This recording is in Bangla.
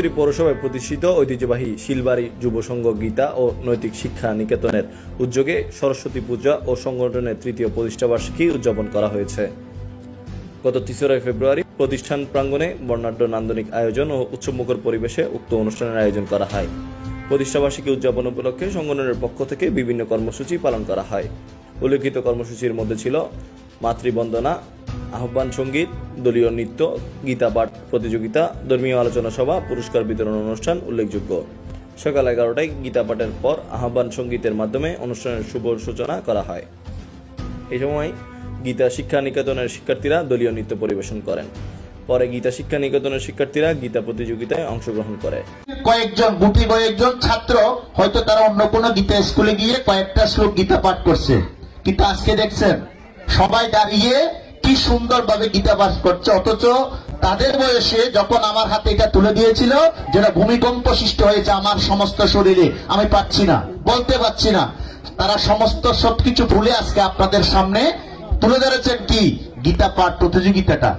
ফটিকছড়ি পৌরসভায় প্রতিষ্ঠিত ঐতিহ্যবাহী শিলবাড়ি যুব সংঘ গীতা ও নৈতিক শিক্ষা নিকেতনের উদ্যোগে সরস্বতী পূজা ও সংগঠনের তৃতীয় প্রতিষ্ঠাবার্ষিকী উদযাপন করা হয়েছে। গত তেসরাই ফেব্রুয়ারি প্রতিষ্ঠান প্রাঙ্গণে বর্ণাঢ্য নান্দনিক আয়োজন ও উৎসবমুখর পরিবেশে উক্ত অনুষ্ঠানের আয়োজন করা হয়। প্রতিষ্ঠাবার্ষিকী উদযাপন উপলক্ষে সংগঠনের পক্ষ থেকে বিভিন্ন কর্মসূচি পালন করা হয়। উল্লেখিত কর্মসূচির মধ্যে ছিল মাতৃবন্দনা আহ্বান সংগীত, দলীয় নৃত্য, গীতা পাঠ প্রতিযোগিতা, ধর্মীয় আলোচনা সভা, পুরস্কার বিতরণ অনুষ্ঠান উল্লেখযোগ্য। সকাল এগারোটায় গীতা পাঠের পর আহ্বান সঙ্গীতের মাধ্যমে অনুষ্ঠানের শুভ সূচনা করা হয়। এই সময় গীতা শিক্ষা নিকেতনের শিক্ষার্থীরা দলীয় নৃত্য পরিবেশন করেন। পরে গীতা শিক্ষা নিকেতনের শিক্ষার্থীরা গীতা প্রতিযোগিতায় অংশগ্রহণ করে। কয়েকজন গুটি কয়েকজন ছাত্র হয়তো তারা অন্য কোনো গীতা স্কুলে গিয়ে কয়েকটা শ্লোক গীতা পাঠ করছে। কিন্তু আজকে দেখছেন, সবাই দাঁড়িয়ে কি সুন্দরভাবে গীতা করছে, অথচ তাদের বয়সে যখন আমার হাতে এটা তুলে দিয়েছিল, যেটা ভূমিকম্প সৃষ্টি হয়েছে আমার সমস্ত শরীরে, আমি পাচ্ছি না, বলতে পারছি না। তারা সমস্ত সবকিছু ভুলে আজকে আপনাদের সামনে তুলে ধরেছেন কি? গীতা পাঠ প্রতিযোগিতাটা।